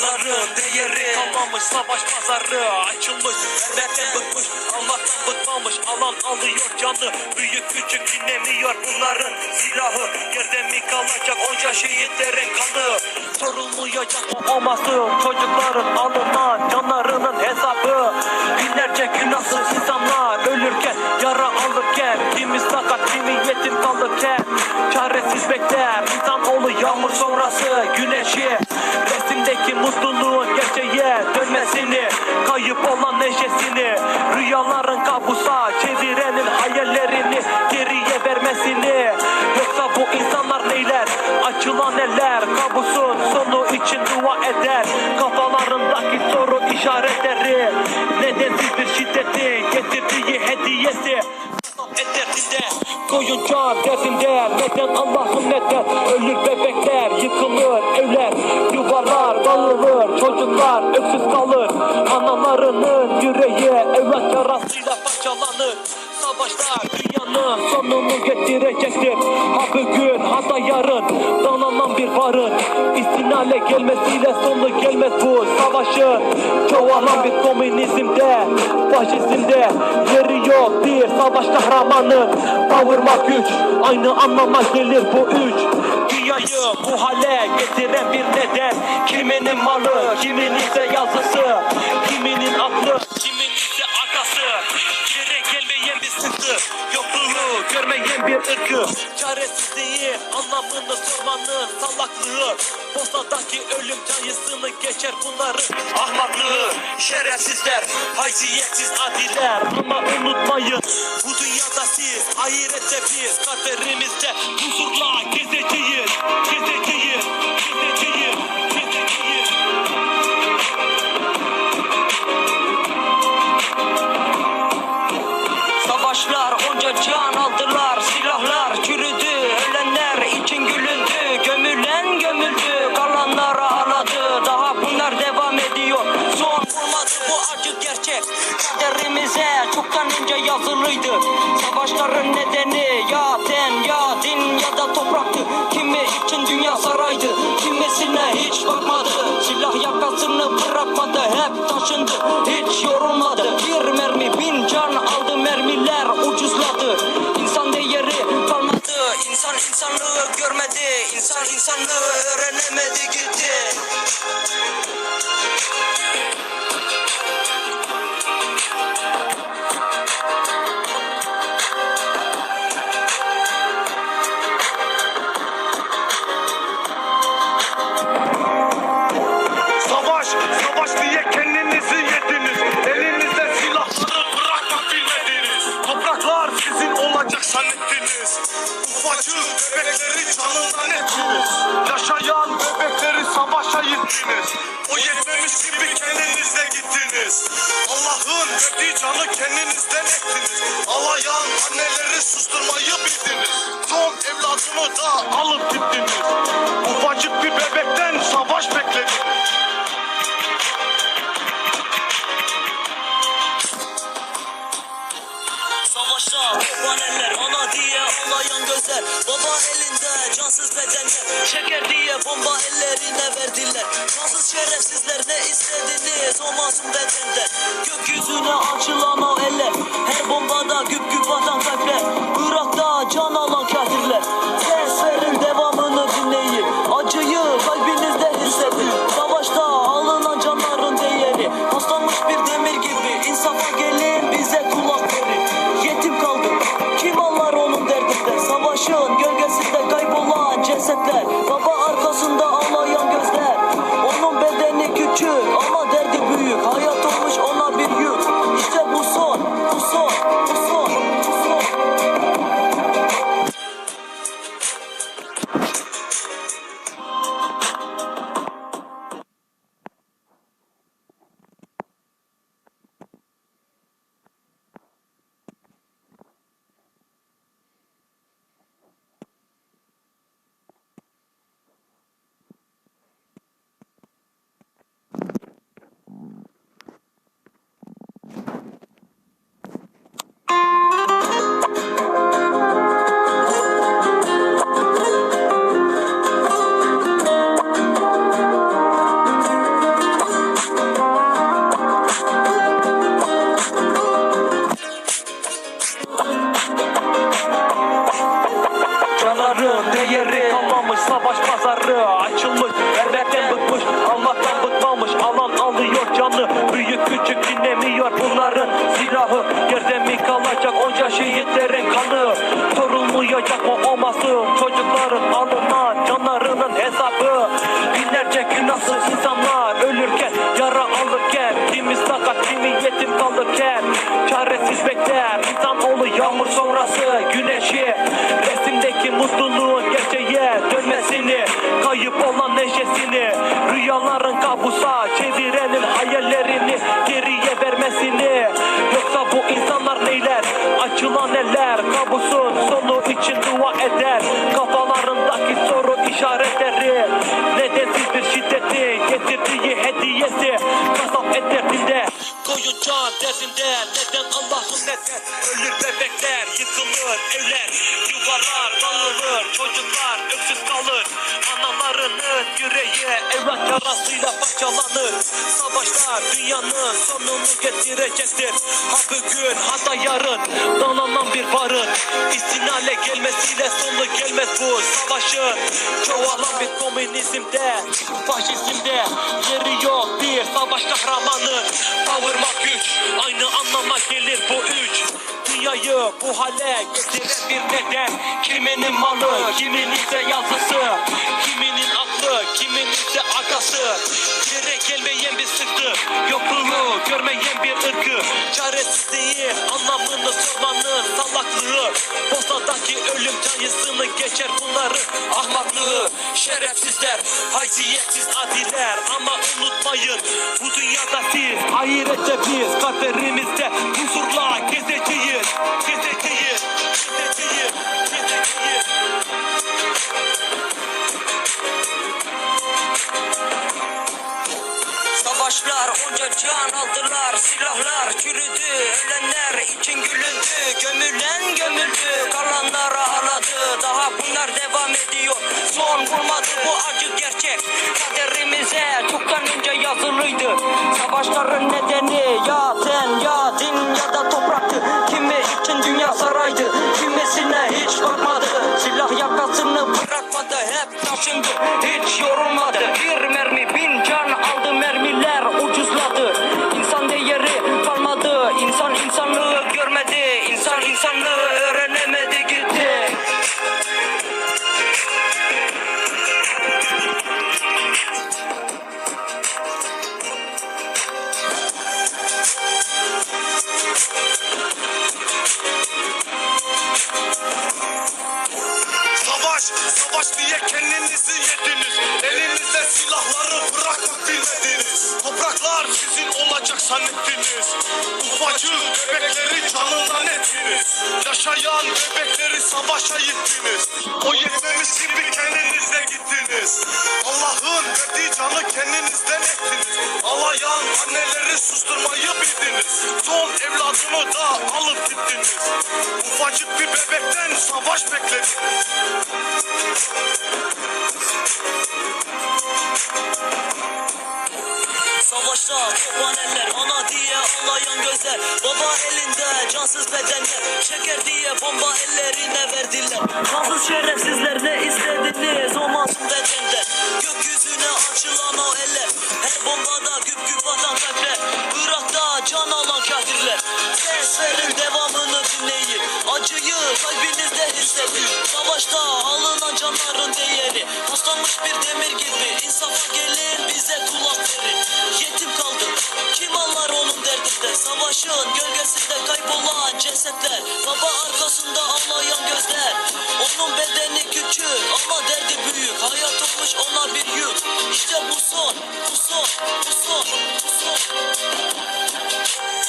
Canların değeri kalmamış savaş pazarı. Açılmış Vermekten bıkmış Allah'tan bıkmamış. Alan alıyor canı Büyük küçük dinlemiyor bunların silahı. Yerde mi kalacak onca şehitlerin kanı? Sorulmayacak o olması Çocukların alına canlarının hesabı. Binlerce günahsız insanlar ölürken Yara alırken Kimi sakat kimi yetim kalırken. Çaresiz bekler İnsanoğlu yağmur sonrası güneşi mutluluğun gerçeğe dönmesini Kayıp olan neşesini Rüyaların kabusa çevirenin hayallerini Geriye vermesini. Yoksa bu insanlar neyler? Açılan eller kabusun sonu için dua eder. Kafalarındaki soru işaretleri Nedensiz bir şiddeti getirdiği hediyesi. Koyun can derdinde Neden Allah'ım neden? Ölür bebekler yıkılır evler Yuvalar dağılır çocuklar öksüz kalır. Analarının yüreği evlat yarasıyla parçalanır. Savaşlar dünyanın sonunu getirecektir. Ha bugün ha yarın Dağlanan bir barın İstinale gelmesiyle sonu gelmez bu savaşın. Çoğalan bir komünizmde Faşizmde yeri yok bir savaş kahramanın Kavurmak güç aynı anlama gelir bu üç Dünyayı bu hale getiren bir neden? Kiminin malı, kimin ise yazısı Kiminin aklı, kimin görmeyen bir ırkı Çaresizliği anlamını sormanın salaklığı. Postadaki ölüm cayısını geçer bunların Ahmaklığı şerefsizler Haysiyetsiz adiler. Ama unutmayın bu dünyada siz Ahirette biz kalplerimizde Huzurla Gezeceğiz Gezeceğiz Kaderimize çoktan önce yazılıydı. Savaşların nedeni ya ten ya din ya da topraktı. Kimi için dünya saraydı Kimisine hiç bakmadı. Silah yakasını bırakmadı Hep taşındı. Hiç Şeker diye bomba ellerine verdiler. Cansız şerefsizler ne istediniz? O masum bedende Gökyüzüne açılan o eller. Her bombada güp güp atan kalpler. Irak'ta can alan kafirler. Ses verin devamını dinleyin. Acıyı kalbinizde hissedin. Savaşta alınan canların değeri. Paslanmış bir demir gibi insafa gelin bize kulak verin. Yetim kaldı kim anlar onun derdinde? Savaşın 왔어요. Hediyesi Kasap et derdinde Koyun can derdinde Neden Allah'ın neden Ölür bebekler yıkılır evler. Yuvalar dağılır çocuklar öksüz kalır. Analarının yüreği evlat yarasıyla parçalanır Savaşlar dünyanın sonunu getirecektir. Ha bugün ha da yarın Dalanan bir varın İstinale gelmesiyle sonu gelmez bu savaşın Çoğalan bir komünizmde Faşizmde yeri yok bir savaş kahramanı. Kavurmak güç aynı anlama gelir bu üç. Dünyayı bu hale getiren bir neden? Kiminin malı, kimin ise yazısı Kiminin aklı, kimin agası Yere gelmeyen bir sıktı. Yokluğu görmeyen bir ırkı. Çaresizliği anlamını sormanın salaklığı. Posadaki ölüm cayısını geçer bunların ahmaklığı Şerefsizler, haysiyetsiz adiler Çürüdü Ölenler için gülündü Gömülen gömüldü Kalanlar ağladı. Daha bunlar devam ediyor Son bulmadı bu acı gerçek. Kaderimize çoktan önce yazılıydı Savaşların nedeni ya ten ya din ya da topraktı. Kimi için dünya saraydı Kimisine hiç bakmadı. Silah yakasını bırakmadı Hep taşındı hiç yorulmadı. Bir Yaşayan bebekleri savaşa yittiniz. O yetmemiş gibi kendinizle gittiniz. Allah'ın verdiği canı kendinizden ettiniz. Ağlayan anneleri susturmayı bildiniz. Son evladını da alıp gittiniz. Ufacık bir bebekten savaş beklediniz. Savaşta kopan eller ana diye ağlayan gözler Baba elinde vefasız bedenler Çeker diye bomba ellerine verdiler. Kansız şerefsizler ne istediniz o masum bedenden Gökyüzüne açılan o eller Her bombada güp güp atan kalpler. Irak'ta can alan kafirler. Ses verin devamını dinleyin. Acıyı kalbinizde hissedin. Savaşta alınan canların değeri Paslanmış bir demir gibi